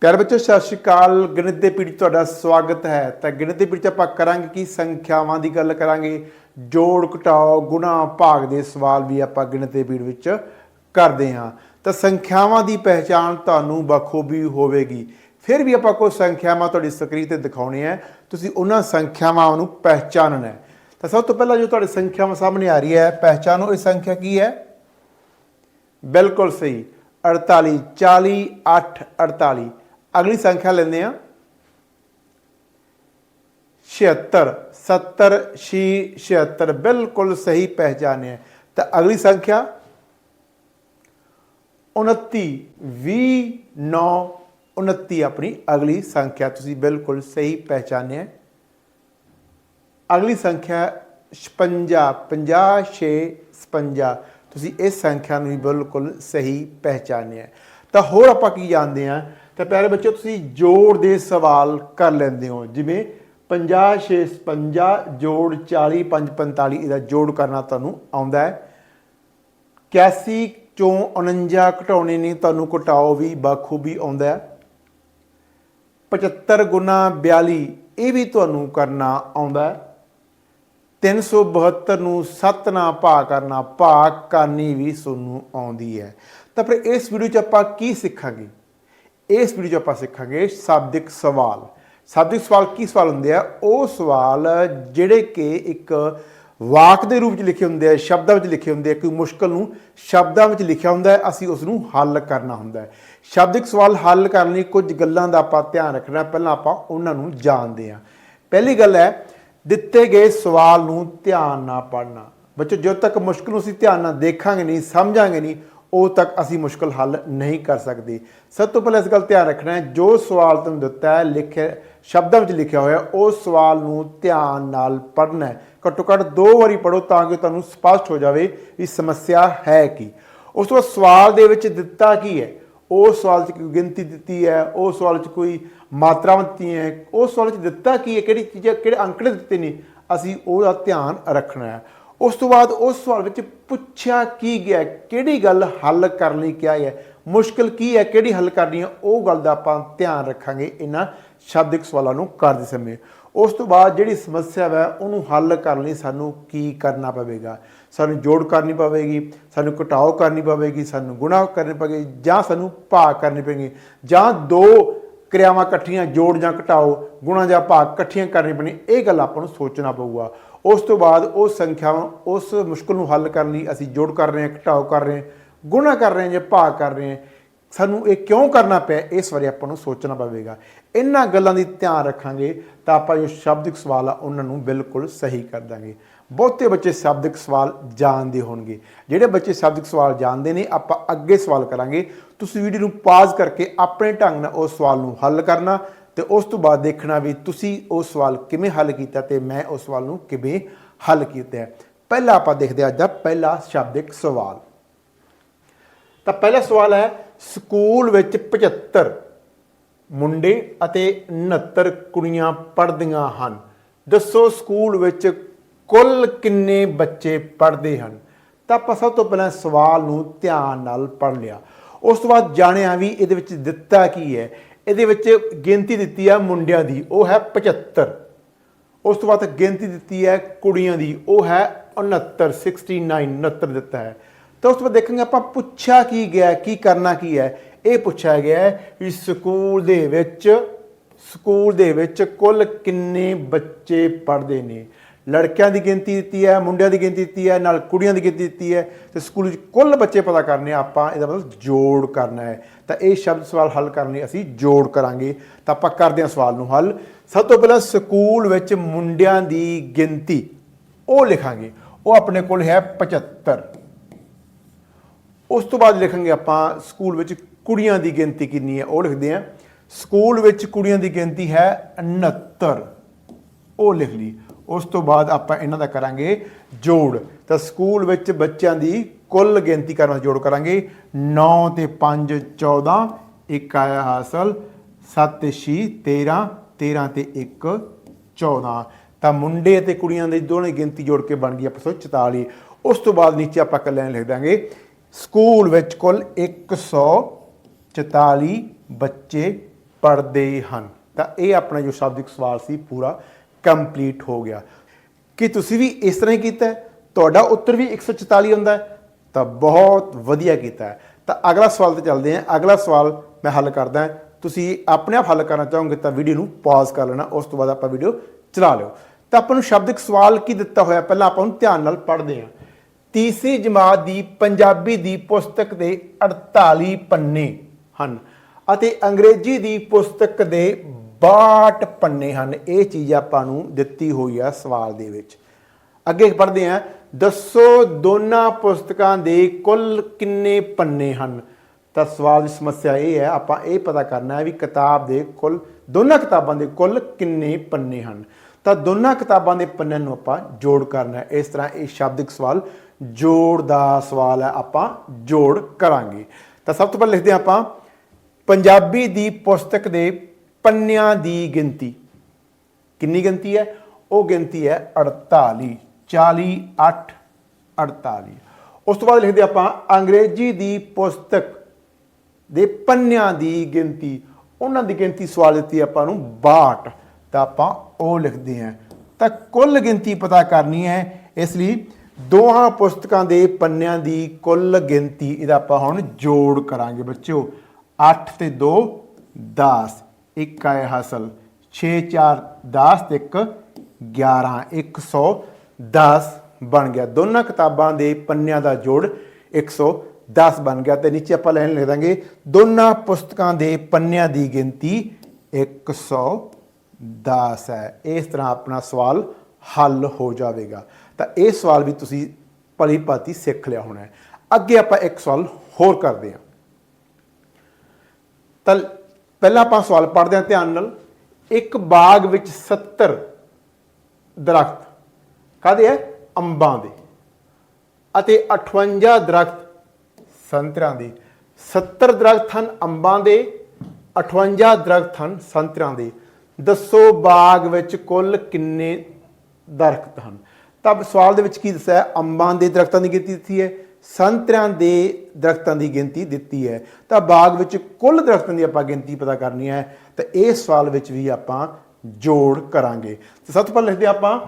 ਪਿਆਰ ਬੱਚੋ ਸਤਿ ਸ਼੍ਰੀ ਅਕਾਲ। ਗਣਿਤ ਦੇ ਪੀੜੀ ਤੁਹਾਡਾ ਸਵਾਗਤ ਹੈ। ਤਾਂ ਗਣਿਤ ਦੇ ਪੀੜੀ 'ਚ ਆਪਾਂ ਕਰਾਂਗੇ ਕੀ? ਸੰਖਿਆਵਾਂ ਦੀ ਗੱਲ ਕਰਾਂਗੇ। ਜੋੜ ਘਟਾਓ, ਗੁਣਾ ਭਾਗ ਦੇ ਸਵਾਲ ਵੀ ਆਪਾਂ ਗਣਿਤ ਦੇ ਪੀੜ ਵਿੱਚ ਕਰਦੇ ਹਾਂ। ਤਾਂ ਸੰਖਿਆਵਾਂ ਦੀ ਪਹਿਚਾਣ ਤੁਹਾਨੂੰ ਬਖੂਬੀ ਹੋਵੇਗੀ। ਫਿਰ ਵੀ ਆਪਾਂ ਕੋਈ ਸੰਖਿਆਵਾਂ ਤੁਹਾਡੀ ਸਕਰੀਨ ਤੇ ਦਿਖਾਉਣੀ ਹੈ ਤੁਸੀਂ ਉਹਨਾਂ ਸੰਖਿਆਵਾਂ ਨੂੰ ਪਹਿਚਾਨਣਾ ਹੈ। ਤਾਂ ਸਭ ਤੋਂ ਪਹਿਲਾਂ ਜੋ ਤੁਹਾਡੀ ਸੰਖਿਆਵਾਂ ਸਾਹਮਣੇ ਆ ਰਹੀ ਹੈ ਪਹਿਚਾਨੋ ਇਹ ਸੰਖਿਆ ਕੀ ਹੈ? ਬਿਲਕੁਲ ਸਹੀ। 48 40 8 48 ਅਗਲੀ ਸੰਖਿਆ ਲੈਂਦੇ ਆ 76 70 ਛੇ 76 ਬਿਲਕੁਲ ਸਹੀ ਪਹਿਚਾਨਿਆ ਤਾਂ ਅਗਲੀ ਸੰਖਿਆ 29 20 9 29 ਆਪਣੀ ਅਗਲੀ ਸੰਖਿਆ। ਤੁਸੀਂ ਬਿਲਕੁਲ ਸਹੀ ਪਹਿਚਾਨਿਆ ਅਗਲੀ ਸੰਖਿਆ 56 50 6 56 ਤੁਸੀਂ ਇਸ ਸੰਖਿਆ ਨੂੰ ਵੀ ਬਿਲਕੁਲ ਸਹੀ ਪਹਿਚਾਨਿਆ ਤਾਂ ਹੋਰ ਆਪਾਂ ਕੀ ਜਾਣਦੇ ਹਾਂ? ਤਾਂ ਪਿਆਰੇ ਬੱਚਿਓ, ਤੁਸੀਂ ਜੋੜ ਦੇ ਸਵਾਲ ਕਰ ਲੈਂਦੇ ਹੋ। ਜਿਵੇਂ 50 6 56 ਜੋੜ 40 5 45 ਇਹਦਾ ਜੋੜ ਕਰਨਾ ਤੁਹਾਨੂੰ ਆਉਂਦਾ ਹੈ। 81 ਚੋਂ 49 ਘਟਾਉਣੇ ਨੇ, ਤੁਹਾਨੂੰ ਘਟਾਓ ਵੀ ਬਖੂਬੀ ਆਉਂਦਾ ਹੈ। 75 ਗੁਣਾ 42 ਇਹ ਵੀ ਤੁਹਾਨੂੰ ਕਰਨਾ ਆਉਂਦਾ ਹੈ। 372 ਨੂੰ 7 ਨਾਲ ਭਾਗ ਕਰਨਾ, ਭਾਗ ਕਰਨੀ ਵੀ ਤੁਹਾਨੂੰ ਆਉਂਦੀ ਹੈ। ਤਾਂ ਫਿਰ ਇਸ ਵੀਡੀਓ 'ਚ ਆਪਾਂ ਕੀ ਸਿੱਖਾਂਗੇ? ਇਸ ਵੀਡੀਓ 'ਚ ਆਪਾਂ ਸਿੱਖਾਂਗੇ ਸ਼ਾਬਦਿਕ ਸਵਾਲ। ਸ਼ਾਬਦਿਕ ਸਵਾਲ ਕੀ ਸਵਾਲ ਹੁੰਦੇ ਆ? ਉਹ ਸਵਾਲ ਜਿਹੜੇ ਕਿ ਇੱਕ ਵਾਕ ਦੇ ਰੂਪ 'ਚ ਲਿਖੇ ਹੁੰਦੇ ਆ, ਸ਼ਬਦਾਂ ਵਿੱਚ ਲਿਖੇ ਹੁੰਦੇ ਆ। ਕੋਈ ਮੁਸ਼ਕਲ ਨੂੰ ਸ਼ਬਦਾਂ ਵਿੱਚ ਲਿਖਿਆ ਹੁੰਦਾ ਹੈ, ਅਸੀਂ ਉਸ ਨੂੰ ਹੱਲ ਕਰਨਾ ਹੁੰਦਾ ਹੈ। ਸ਼ਾਬਦਿਕ ਸਵਾਲ ਹੱਲ ਕਰਨ ਲਈ ਕੁਝ ਗੱਲਾਂ ਦਾ ਆਪਾਂ ਧਿਆਨ ਰੱਖਣਾ, ਪਹਿਲਾਂ ਆਪਾਂ ਉਹਨਾਂ ਨੂੰ ਜਾਣਦੇ ਹਾਂ। ਪਹਿਲੀ ਗੱਲ ਹੈ, ਦਿੱਤੇ ਗਏ ਸਵਾਲ ਨੂੰ ਧਿਆਨ ਨਾਲ ਪੜ੍ਹਨਾ। ਬੱਚੋ, ਜਦੋਂ ਤੱਕ ਮੁਸ਼ਕਲ ਨੂੰ ਅਸੀਂ ਧਿਆਨ ਨਾਲ ਦੇਖਾਂਗੇ ਨਹੀਂ, ਸਮਝਾਂਗੇ ਨਹੀਂ ਉਹ ਤੱਕ ਅਸੀਂ ਮੁਸ਼ਕਲ ਹੱਲ ਨਹੀਂ ਕਰ ਸਕਦੇ। ਸਭ ਤੋਂ ਪਹਿਲਾਂ ਇਸ ਗੱਲ ਧਿਆਨ ਰੱਖਣਾ ਹੈ, ਜੋ ਸਵਾਲ ਤੁਹਾਨੂੰ ਦਿੱਤਾ ਹੈ, ਲਿਖਿਆ, ਸ਼ਬਦਾਂ ਵਿੱਚ ਲਿਖਿਆ ਹੋਇਆ ਉਸ ਸਵਾਲ ਨੂੰ ਧਿਆਨ ਨਾਲ ਪੜ੍ਹਨਾ ਹੈ। ਘੱਟੋ ਘੱਟ ਦੋ ਵਾਰੀ ਪੜੋ ਤਾਂ ਕਿ ਤੁਹਾਨੂੰ ਸਪਸ਼ਟ ਹੋ ਜਾਵੇ ਵੀ ਸਮੱਸਿਆ ਹੈ ਕੀ। ਉਸ ਤੋਂ ਬਾਅਦ ਸਵਾਲ ਦੇ ਵਿੱਚ ਦਿੱਤਾ ਕੀ ਹੈ? ਉਸ ਸਵਾਲ 'ਚ ਕੋਈ ਗਿਣਤੀ ਦਿੱਤੀ ਹੈ, ਉਹ ਸਵਾਲ 'ਚ ਕੋਈ ਮਾਤਰਾਵਾਂ ਦਿੱਤੀਆਂ ਹੈ ਉਸ ਸਵਾਲ 'ਚ ਦਿੱਤਾ ਕੀ ਹੈ, ਕਿਹੜੀ ਚੀਜ਼ਾਂ, ਕਿਹੜੇ ਅੰਕੜੇ ਦਿੱਤੇ ਨੇ, ਅਸੀਂ ਉਹਦਾ ਧਿਆਨ ਰੱਖਣਾ ਹੈ। ਉਸ ਤੋਂ ਬਾਅਦ ਉਸ ਸਵਾਲ ਵਿੱਚ ਪੁੱਛਿਆ ਕੀ ਗਿਆ, ਕਿਹੜੀ ਗੱਲ ਹੱਲ ਕਰਨ ਲਈ ਕਿਹਾ ਹੈ ਮੁਸ਼ਕਲ ਕੀ ਹੈ, ਕਿਹੜੀ ਹੱਲ ਕਰਨੀ ਹੈ? ਉਹ ਗੱਲ ਦਾ ਆਪਾਂ ਧਿਆਨ ਰੱਖਾਂਗੇ ਇਹਨਾਂ ਸ਼ਬਦਿਕ ਸਵਾਲਾਂ ਨੂੰ ਕਰਦੇ ਸਮੇਂ। ਉਸ ਤੋਂ ਬਾਅਦ ਜਿਹੜੀ ਸਮੱਸਿਆ ਹੈ ਉਹਨੂੰ ਹੱਲ ਕਰਨ ਲਈ ਸਾਨੂੰ ਕੀ ਕਰਨਾ ਪਵੇਗਾ? ਸਾਨੂੰ ਜੋੜ ਕਰਨੀ ਪਵੇਗੀ, ਸਾਨੂੰ ਘਟਾਓ ਕਰਨੀ ਪਵੇਗੀ, ਸਾਨੂੰ ਗੁਣਾ ਕਰਨੀ ਪਵੇਗੀ, ਜਾਂ ਸਾਨੂੰ ਭਾਗ ਕਰਨੇ ਪਵੇਗੀ। ਜਾਂ ਦੋ ਕਿਰਿਆਵਾਂ ਇਕੱਠੀਆਂ, ਜੋੜ ਜਾਂ ਘਟਾਓ, ਗੁਣਾ ਜਾਂ ਭਾਗ ਇਕੱਠੀਆਂ ਕਰਨੀ ਪੈਣੀ ਇਹ ਗੱਲ ਆਪਾਂ ਨੂੰ ਸੋਚਣਾ ਪਊਗਾ। ਉਸ ਤੋਂ ਬਾਅਦ ਉਹ ਸੰਖਿਆਵਾਂ ਉਸ ਮੁਸ਼ਕਲ ਨੂੰ ਹੱਲ ਕਰਨ ਲਈ ਅਸੀਂ ਜੋੜ ਕਰ ਰਹੇ ਹਾਂ, ਘਟਾਓ ਕਰ ਰਹੇ ਹਾਂ, ਗੁਣਾ ਕਰ ਰਹੇ ਹਾਂ ਜਾਂ ਭਾਗ ਕਰ ਰਹੇ ਹਾਂ। ਸਾਨੂੰ ਇਹ ਕਿਉਂ ਕਰਨਾ ਪਿਆ, ਇਸ ਬਾਰੇ ਆਪਾਂ ਨੂੰ ਸੋਚਣਾ ਪਵੇਗਾ। ਇਹਨਾਂ ਗੱਲਾਂ ਦੀ ਧਿਆਨ ਰੱਖਾਂਗੇ ਤਾਂ ਆਪਾਂ ਜੋ ਸ਼ਬਦਿਕ ਸਵਾਲ ਆ, ਉਹਨਾਂ ਨੂੰ ਬਿਲਕੁਲ ਸਹੀ ਕਰ ਦਾਂਗੇ। ਬਹੁਤੇ ਬੱਚੇ ਸ਼ਬਦਿਕ ਸਵਾਲ ਜਾਣਦੇ ਹੋਣਗੇ। ਜਿਹੜੇ ਬੱਚੇ ਸ਼ਬਦਿਕ ਸਵਾਲ ਜਾਣਦੇ ਨੇ, ਆਪਾਂ ਅੱਗੇ ਸਵਾਲ ਕਰਾਂਗੇ। ਤੁਸੀਂ ਵੀਡੀਓ ਨੂੰ ਪਾਜ਼ ਕਰਕੇ ਆਪਣੇ ਢੰਗ ਨਾਲ ਉਸ ਸਵਾਲ ਨੂੰ ਹੱਲ ਕਰਨਾ ਤੇ ਉਸ ਤੋਂ ਬਾਅਦ ਦੇਖਣਾ ਵੀ ਤੁਸੀਂ ਉਹ ਸਵਾਲ ਕਿਵੇਂ ਹੱਲ ਕੀਤਾ ਤੇ ਮੈਂ ਉਸ ਸਵਾਲ ਨੂੰ ਕਿਵੇਂ ਹੱਲ ਕੀਤਾ। ਹੈ ਪਹਿਲਾ ਆਪਾਂ ਦੇਖਦੇ ਹਾਂ ਅੱਜ ਦਾ ਪਹਿਲਾ ਸ਼ਬਦਿਕ ਸਵਾਲ। ਤਾਂ ਪਹਿਲਾ ਸਵਾਲ ਹੈ, ਸਕੂਲ ਵਿੱਚ 75 ਮੁੰਡੇ ਅਤੇ 69 ਕੁੜੀਆਂ ਪੜ੍ਹਦੀਆਂ ਹਨ। ਦੱਸੋ ਸਕੂਲ ਵਿੱਚ ਕੁੱਲ ਕਿੰਨੇ ਬੱਚੇ ਪੜ੍ਹਦੇ ਹਨ? ਤਾਂ ਆਪਾਂ ਸਭ ਤੋਂ ਪਹਿਲਾਂ ਸਵਾਲ ਨੂੰ ਧਿਆਨ ਨਾਲ ਪੜ੍ਹ ਲਿਆ। ਉਸ ਤੋਂ ਬਾਅਦ ਜਾਣਿਆ ਵੀ ਇਹਦੇ ਵਿੱਚ ਦਿੱਤਾ ਕੀ ਹੈ ਇਹਦੇ ਵਿੱਚ ਗਿਣਤੀ ਦਿੱਤੀ ਹੈ ਮੁੰਡਿਆਂ ਦੀ, ਉਹ ਹੈ 75 ਉਸ ਤੋਂ ਬਾਅਦ ਗਿਣਤੀ ਦਿੱਤੀ ਹੈ ਕੁੜੀਆਂ ਦੀ, ਉਹ ਹੈ 69 69 69 ਦਿੱਤਾ ਹੈ। ਤਾਂ ਉਸ ਤੋਂ ਬਾਅਦ ਦੇਖਾਂਗੇ ਆਪਾਂ ਪੁੱਛਿਆ ਕੀ ਗਿਆ ਕੀ ਕਰਨਾ ਕੀ ਹੈ। ਇਹ ਪੁੱਛਿਆ ਗਿਆ ਹੈ ਵੀ ਸਕੂਲ ਦੇ ਵਿੱਚ, ਸਕੂਲ ਦੇ ਵਿੱਚ ਕੁੱਲ ਕਿੰਨੇ ਬੱਚੇ ਪੜ੍ਹਦੇ ਨੇ? ਲੜਕਿਆਂ ਦੀ ਗਿਣਤੀ ਦਿੱਤੀ ਹੈ, ਮੁੰਡਿਆਂ ਦੀ ਗਿਣਤੀ ਦਿੱਤੀ ਹੈ, ਨਾਲ ਕੁੜੀਆਂ ਦੀ ਗਿਣਤੀ ਦਿੱਤੀ ਹੈ, ਤੇ ਸਕੂਲ ਵਿੱਚ ਕੁੱਲ ਬੱਚੇ ਪਤਾ ਕਰਨੇ ਆ, ਆਪਾਂ ਇਹਦਾ ਮਤਲਬ ਜੋੜ ਕਰਨਾ ਹੈ। ਤਾਂ ਇਹ ਸ਼ਬਦ ਸਵਾਲ ਹੱਲ ਕਰਨ ਲਈ ਅਸੀਂ ਜੋੜ ਕਰਾਂਗੇ। ਤਾਂ ਆਪਾਂ ਕਰਦੇ ਹਾਂ ਸਵਾਲ ਨੂੰ ਹੱਲ। ਸਭ ਤੋਂ ਪਹਿਲਾਂ ਸਕੂਲ ਵਿੱਚ ਮੁੰਡਿਆਂ ਦੀ ਗਿਣਤੀ, ਉਹ ਲਿਖਾਂਗੇ। ਉਹ ਆਪਣੇ ਕੋਲ ਹੈ 75 ਉਸ ਤੋਂ ਬਾਅਦ ਲਿਖਾਂਗੇ ਆਪਾਂ ਸਕੂਲ ਵਿੱਚ ਕੁੜੀਆਂ ਦੀ ਗਿਣਤੀ ਕਿੰਨੀ ਹੈ, ਉਹ ਲਿਖਦੇ ਹਾਂ। ਸਕੂਲ ਵਿੱਚ ਕੁੜੀਆਂ ਦੀ ਗਿਣਤੀ ਹੈ 69 ਉਹ ਲਿਖ ਲਈ। ਉਸ ਤੋਂ ਬਾਅਦ ਆਪਾਂ ਇਹਨਾਂ ਦਾ ਕਰਾਂਗੇ ਜੋੜ। ਤਾਂ ਸਕੂਲ ਵਿੱਚ ਬੱਚਿਆਂ ਦੀ ਕੁੱਲ ਗਿਣਤੀ ਕਰਨ ਵਾਸਤੇ ਜੋੜ ਕਰਾਂਗੇ। 9 ਤੇ 5 14 ਇੱਕ ਆਇਆ ਹਾਸਲ 7 ਤੇ 6 13 13 ਤੇ 1 14 ਤਾਂ ਮੁੰਡੇ ਅਤੇ ਕੁੜੀਆਂ ਦੀ ਦੋਨੇ ਗਿਣਤੀ ਜੋੜ ਕੇ ਬਣ ਗਈ 144 ਉਸ ਤੋਂ ਬਾਅਦ ਨੀਚੇ ਆਪਾਂ ਕੱਲਿਆਂ ਲਿਖ ਦਾਂਗੇ। ਸਕੂਲ ਵਿੱਚ ਕੁੱਲ 144 ਬੱਚੇ ਪੜ੍ਹਦੇ ਹਨ। ਤਾਂ ਇਹ ਆਪਣਾ ਜੋ ਸ਼ਬਦਿਕ ਸਵਾਲ ਸੀ ਪੂਰਾ। ਕੰਪਲੀਟ ਹੋ ਗਿਆ। ਕਿ ਤੁਸੀਂ ਵੀ ਇਸ ਤਰ੍ਹਾਂ ਹੀ ਕੀਤਾ ਤੁਹਾਡਾ ਉੱਤਰ ਵੀ 144 ਹੁੰਦਾ ਹੈ, ਤਾਂ ਬਹੁਤ ਵਧੀਆ ਕੀਤਾ ਹੈ। ਤਾਂ ਅਗਲਾ ਸਵਾਲ ਤੇ ਚੱਲਦੇ ਹਾਂ। ਅਗਲਾ ਸਵਾਲ ਮੈਂ ਹੱਲ ਕਰਦਾ ਤੁਸੀਂ ਆਪਣੇ ਆਪ ਹੱਲ ਕਰਨਾ ਚਾਹੋਗੇ ਤਾਂ ਵੀਡੀਓ ਨੂੰ ਪੌਜ਼ ਕਰ ਲੈਣਾ, ਉਸ ਤੋਂ ਬਾਅਦ ਆਪਾਂ ਵੀਡੀਓ ਚਲਾ ਲਿਓ। ਤਾਂ ਆਪਾਂ ਨੂੰ ਸ਼ਬਦਿਕ ਸਵਾਲ ਕੀ ਦਿੱਤਾ ਹੋਇਆ? ਪਹਿਲਾਂ ਆਪਾਂ ਉਹਨੂੰ ਧਿਆਨ ਨਾਲ ਪੜ੍ਹਦੇ ਹਾਂ। ਤੀਸਰੀ ਜਮਾਤ ਦੀ ਪੰਜਾਬੀ ਦੀ ਪੁਸਤਕ ਦੇ 48 ਪੰਨੇ ਹਨ ਅਤੇ ਅੰਗਰੇਜ਼ੀ ਦੀ ਪੁਸਤਕ ਦੇ 62 ਪੰਨੇ ਹਨ। ਇਹ ਚੀਜ਼ ਆਪਾਂ ਨੂੰ ਦਿੱਤੀ ਹੋਈ ਆ ਸਵਾਲ ਦੇ ਵਿੱਚ। ਅੱਗੇ ਪੜ੍ਹਦੇ ਹਾਂ। ਦੱਸੋ ਦੋਨਾਂ ਪੁਸਤਕਾਂ ਦੇ ਕੁੱਲ ਕਿੰਨੇ ਪੰਨੇ ਹਨ? ਤਾਂ ਸਵਾਲ ਦੀ ਸਮੱਸਿਆ ਇਹ ਹੈ, ਆਪਾਂ ਇਹ ਪਤਾ ਕਰਨਾ ਹੈ ਵੀ ਕਿਤਾਬ ਦੇ ਕੁੱਲ, ਦੋਨਾਂ ਕਿਤਾਬਾਂ ਦੇ ਕੁੱਲ ਕਿੰਨੇ ਪੰਨੇ ਹਨ। ਤਾਂ ਦੋਨਾਂ ਕਿਤਾਬਾਂ ਦੇ ਪੰਨਿਆਂ ਨੂੰ ਆਪਾਂ ਜੋੜ ਕਰਨਾ ਹੈ। ਇਸ ਤਰ੍ਹਾਂ ਇਹ ਸ਼ਬਦਿਕ ਸਵਾਲ ਜੋੜ ਦਾ ਸਵਾਲ ਹੈ, ਆਪਾਂ ਜੋੜ ਕਰਾਂਗੇ। ਤਾਂ ਸਭ ਤੋਂ ਪਹਿਲਾਂ ਲਿਖਦੇ ਹਾਂ ਆਪਾਂ, ਪੰਜਾਬੀ ਦੀ ਪੁਸਤਕ ਦੇ ਪੰਨਿਆਂ ਦੀ ਗਿਣਤੀ। ਕਿੰਨੀ ਗਿਣਤੀ ਹੈ? ਉਹ ਗਿਣਤੀ ਹੈ 48 40 8 48 ਉਸ ਤੋਂ ਬਾਅਦ ਲਿਖਦੇ ਆਪਾਂ ਅੰਗਰੇਜ਼ੀ ਦੀ ਪੁਸਤਕ ਦੇ ਪੰਨਿਆਂ ਦੀ ਗਿਣਤੀ। ਉਹਨਾਂ ਦੀ ਗਿਣਤੀ ਸਵਾਲ ਦਿੱਤੀ ਆਪਾਂ ਨੂੰ 62 ਤਾਂ ਆਪਾਂ ਉਹ ਲਿਖਦੇ ਹਾਂ। ਤਾਂ ਕੁੱਲ ਗਿਣਤੀ ਪਤਾ ਕਰਨੀ ਹੈ। ਇਸ ਲਈ ਦੋਹਾਂ ਪੁਸਤਕਾਂ ਦੇ ਪੰਨਿਆਂ ਦੀ ਕੁੱਲ ਗਿਣਤੀ ਇਹਦਾ ਆਪਾਂ ਹੁਣ ਜੋੜ ਕਰਾਂਗੇ ਬੱਚਿਓ। 8 ਤੇ 2 10 ਇੱਕ ਆਏ ਹਾਸਲ 6 4 10 ਤੇ 1 11 110 ਬਣ ਗਿਆ। ਦੋਨਾਂ ਕਿਤਾਬਾਂ ਦੇ ਪੰਨਿਆਂ ਦਾ ਜੋੜ 110 ਬਣ ਗਿਆ ਤੇ ਨੀਚੇ ਆਪਾਂ ਲਾਈਨ ਲਿਖ ਦਾਂਗੇ। ਦੋਨਾਂ ਪੁਸਤਕਾਂ ਦੇ ਪੰਨਿਆਂ ਦੀ ਗਿਣਤੀ 110 ਹੈ। ਇਸ ਤਰ੍ਹਾਂ ਆਪਣਾ ਸਵਾਲ ਹੱਲ ਹੋ ਜਾਵੇਗਾ। ਤਾਂ ਇਹ ਸਵਾਲ ਵੀ ਤੁਸੀਂ ਭਲੀ ਭਾਂਤੀ ਸਿੱਖ ਲਿਆ ਹੋਣਾ ਹੈ। ਅੱਗੇ ਆਪਾਂ ਇੱਕ ਸਵਾਲ ਹੋਰ ਕਰਦੇ ਹਾਂ। ਤਾਂ ਪਹਿਲਾਂ ਆਪਾਂ ਸਵਾਲ ਪੜ੍ਹਦੇ ਹਾਂ ਧਿਆਨ ਨਾਲ। ਇੱਕ ਬਾਗ ਵਿੱਚ 70 ਦਰਖਤ ਕਾਦੇ ਹੈ? ਅੰਬਾਂ ਦੇ। ਅਤੇ 58 ਦਰਖਤ ਸੰਤਰਿਆਂ ਦੇ। 70 ਦਰਖਤ ਹਨ ਅੰਬਾਂ ਦੇ 58 ਦਰਖਤ ਹਨ ਸੰਤਰਿਆਂ ਦੇ। ਦੱਸੋ ਬਾਗ ਵਿੱਚ ਕੁੱਲ ਕਿੰਨੇ ਦਰਖਤ ਹਨ? ਤਾਂ ਸਵਾਲ ਦੇ ਵਿੱਚ ਕੀ ਦੱਸਿਆ ਅੰਬਾਂ ਦੇ ਦਰਖਤਾਂ ਦੀ ਗਿਣਤੀ ਦਿੱਤੀ ਹੈ। ਸੰਤਰਿਆਂ ਦੇ ਦਰਖਤਾਂ ਦੀ ਗਿਣਤੀ ਦਿੱਤੀ ਹੈ। ਤਾਂ ਬਾਗ ਵਿੱਚ ਕੁੱਲ ਦਰਖਤਾਂ ਦੀ ਆਪਾਂ ਗਿਣਤੀ ਪਤਾ ਕਰਨੀ ਹੈ, ਤਾਂ ਇਹ ਸਵਾਲ ਵਿੱਚ ਵੀ ਆਪਾਂ ਜੋੜ ਕਰਾਂਗੇ। ਤੇ ਸਭ ਤੋਂ ਪਹਿਲਾਂ ਲਿਖਦੇ ਹਾਂ ਆਪਾਂ,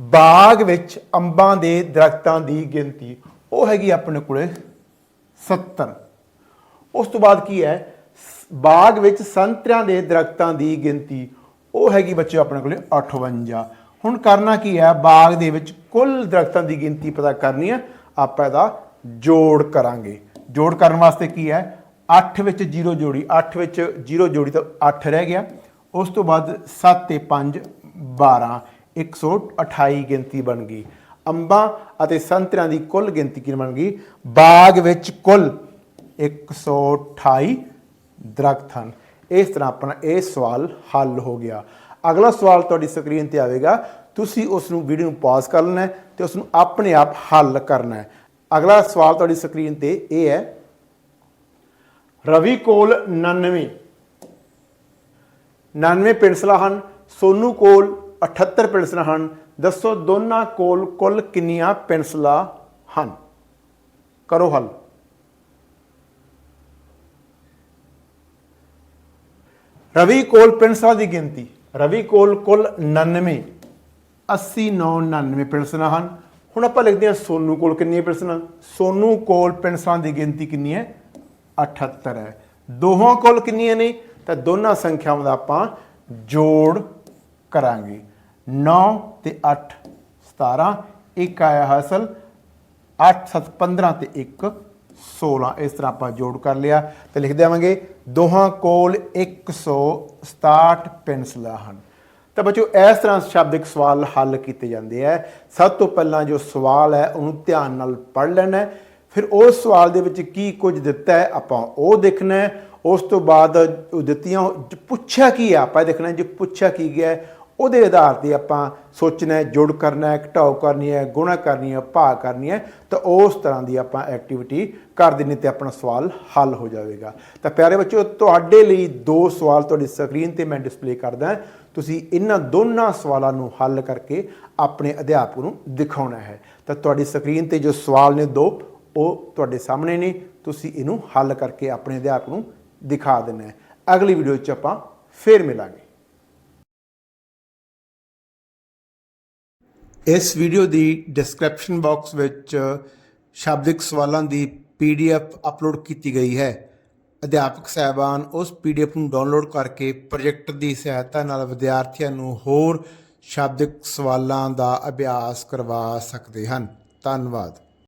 ਬਾਗ ਵਿੱਚ ਅੰਬਾਂ ਦੇ ਦਰਖਤਾਂ ਦੀ ਗਿਣਤੀ। ਉਹ ਹੈਗੀ ਆਪਣੇ ਕੋਲੇ 70 ਉਸ ਤੋਂ ਬਾਅਦ ਕੀ ਹੈ, ਬਾਗ ਵਿੱਚ ਸੰਤਰਿਆਂ ਦੇ ਦਰਖਤਾਂ ਦੀ ਗਿਣਤੀ। ਉਹ ਹੈਗੀ ਬੱਚਿਓ ਆਪਣੇ ਕੋਲੇ 58 ਹੁਣ ਕਰਨਾ ਕੀ ਹੈ, ਬਾਗ ਦੇ ਵਿੱਚ ਕੁੱਲ ਦਰਖਤਾਂ ਦੀ ਗਿਣਤੀ ਪਤਾ ਕਰਨੀ ਹੈ। ਆਪਾਂ ਇਹਦਾ ਜੋੜ ਕਰਾਂਗੇ। ਜੋੜ ਕਰਨ ਵਾਸਤੇ ਕੀ ਹੈ? 8 ਵਿੱਚ 0 ਜੋੜੀ 8 ਵਿੱਚ 0 ਜੋੜੀ ਤਾਂ 8 ਰਹਿ ਗਿਆ। ਉਸ ਤੋਂ ਬਾਅਦ 7 ਤੇ 5 12 128 ਗਿਣਤੀ ਬਣ ਗਈ। ਅੰਬਾਂ ਅਤੇ ਸੰਤਰਿਆਂ ਦੀ ਕੁੱਲ ਗਿਣਤੀ ਕੀ ਬਣ ਗਈ? ਬਾਗ ਵਿੱਚ ਕੁੱਲ 128 ਦਰਖਤ ਹਨ। ਇਸ ਤਰ੍ਹਾਂ ਆਪਣਾ ਇਹ ਸਵਾਲ ਹੱਲ ਹੋ ਗਿਆ। ਅਗਲਾ ਸਵਾਲ ਤੁਹਾਡੀ ਸਕਰੀਨ ਤੇ ਆਵੇਗਾ। ਤੁਸੀਂ ਉਸ ਨੂੰ ਵੀਡੀਓ ਨੂੰ ਪਾਜ਼ ਕਰ ਲੈਣਾ ਹੈ ਤੇ ਉਸ ਨੂੰ ਆਪਣੇ ਆਪ ਹੱਲ ਕਰਨਾ ਹੈ। ਅਗਲਾ ਸਵਾਲ ਤੁਹਾਡੀ ਸਕਰੀਨ ਤੇ ਇਹ ਹੈ। ਰਵੀ ਕੋਲ 99 99 ਪੈਨਸਲਾਂ ਹਨ, ਸੋਨੂ ਕੋਲ 78 ਪੈਨਸਲਾਂ ਹਨ। ਦੱਸੋ ਦੋਨਾਂ ਕੋਲ ਕੁੱਲ ਕਿੰਨੀਆਂ ਪੈਨਸਲਾਂ ਹਨ? ਕਰੋ ਹੱਲ। ਰਵੀ ਕੋਲ ਪੈਨਸਲਾਂ ਦੀ ਗਿਣਤੀ। ਰਵੀ ਕੋਲ ਕੁੱਲ 99 80 9 99 ਪੈਨਸਲਾਂ ਹਨ। ਹੁਣ ਆਪਾਂ ਲਿਖਦੇ ਹਾਂ ਸੋਨੂ ਕੋਲ ਕਿੰਨੀਆਂ ਪੈਨਸਲਾਂ ਸੋਨੂ ਕੋਲ ਪੈਨਸਲਾਂ ਦੀ ਗਿਣਤੀ ਕਿੰਨੀ ਹੈ? 78 ਹੈ। ਦੋਹਾਂ ਕੋਲ ਕਿੰਨੀਆਂ ਨੇ? ਤਾਂ ਦੋਨਾਂ ਸੰਖਿਆਵਾਂ ਦਾ ਆਪਾਂ ਜੋੜ ਕਰਾਂਗੇ। 9 ਤੇ 8 17 ਇੱਕ ਆਇਆ ਹਾਸਲ 8 7 15 ਤੇ 1 16 ਇਸ ਤਰ੍ਹਾਂ ਆਪਾਂ ਜੋੜ ਕਰ ਲਿਆ। ਤੇ ਲਿਖ ਦੇਵਾਂਗੇ ਦੋਹਾਂ ਕੋਲ 167 ਪੈਨਸਲਾਂ ਹਨ। ਤਾਂ ਬੱਚੋ ਇਸ ਤਰ੍ਹਾਂ ਸ਼ਬਦਿਕ ਸਵਾਲ ਹੱਲ ਕੀਤੇ ਜਾਂਦੇ ਆ। ਸਭ ਤੋਂ ਪਹਿਲਾਂ ਜੋ ਸਵਾਲ ਹੈ, ਉਹਨੂੰ ਧਿਆਨ ਨਾਲ ਪੜ੍ਹ ਲੈਣਾ ਫਿਰ ਉਸ ਸਵਾਲ ਦੇ ਵਿੱਚ ਕੀ ਕੁਝ ਦਿੱਤਾ ਹੈ, ਆਪਾਂ ਉਹ ਦੇਖਣਾ ਉਸ ਤੋਂ ਬਾਅਦ ਉਹ ਦਿੱਤੀਆਂ ਜੋ ਪੁੱਛਿਆ ਕੀ ਹੈ, ਆਪਾਂ ਦੇਖਣਾ ਜੇ ਪੁੱਛਿਆ ਕੀ ਗਿਆ ਉਹਦੇ ਆਧਾਰ ਤੇ ਆਪਾਂ ਸੋਚਣਾ ਹੈ, ਜੁੜ ਕਰਨਾ ਹੈ, ਘਟਾਓ ਕਰਨੀ ਹੈ, ਗੁਣਾ ਕਰਨੀ ਹੈ, ਭਾਗ ਕਰਨੀ ਹੈ, ਤਾਂ ਉਸ ਤਰ੍ਹਾਂ ਦੀ ਆਪਾਂ ਐਕਟੀਵਿਟੀ ਕਰ ਦੇਣੀ ਤੇ ਆਪਣਾ ਸਵਾਲ ਹੱਲ ਹੋ ਜਾਵੇਗਾ। ਤਾਂ ਪਿਆਰੇ ਬੱਚਿਓ, ਤੁਹਾਡੇ ਲਈ ਦੋ ਸਵਾਲ ਤੁਹਾਡੀ ਸਕਰੀਨ ਤੇ ਮੈਂ ਡਿਸਪਲੇ ਕਰਦਾ ਤੁਸੀਂ ਇਹਨਾਂ ਦੋਨਾਂ ਸਵਾਲਾਂ ਨੂੰ ਹੱਲ ਕਰਕੇ ਆਪਣੇ ਅਧਿਆਪਕ ਨੂੰ ਦਿਖਾਉਣਾ ਹੈ। ਤਾਂ ਤੁਹਾਡੀ ਸਕਰੀਨ ਤੇ ਜੋ ਸਵਾਲ ਨੇ ਦੋ, ਉਹ ਤੁਹਾਡੇ ਸਾਹਮਣੇ ਨੇ। ਤੁਸੀਂ ਇਹਨੂੰ ਹੱਲ ਕਰਕੇ ਆਪਣੇ ਅਧਿਆਪਕ ਨੂੰ ਦਿਖਾ ਦੇਣਾ ਹੈ। ਅਗਲੀ ਵੀਡੀਓ 'ਚ ਆਪਾਂ ਫੇਰ ਮਿਲਾਂਗੇ। ਇਸ ਵੀਡੀਓ ਦੀ ਡਿਸਕ੍ਰਿਪਸ਼ਨ ਬਾਕਸ ਵਿੱਚ ਸ਼ਾਬਦਿਕ ਸਵਾਲਾਂ ਦੀ ਪੀਡੀਐਫ ਅਪਲੋਡ ਕੀਤੀ ਗਈ ਹੈ। ਅਧਿਆਪਕ ਸਹਿਬਾਨ, ਉਸ ਪੀਡੀਐਫ ਨੂੰ ਡਾਊਨਲੋਡ ਕਰਕੇ ਪ੍ਰੋਜੈਕਟ ਦੀ ਸਹਾਇਤਾ ਨਾਲ ਵਿਦਿਆਰਥੀਆਂ ਨੂੰ ਹੋਰ ਸ਼ਾਬਦਿਕ ਸਵਾਲਾਂ ਦਾ ਅਭਿਆਸ ਕਰਵਾ ਸਕਦੇ ਹਨ। ਧੰਨਵਾਦ।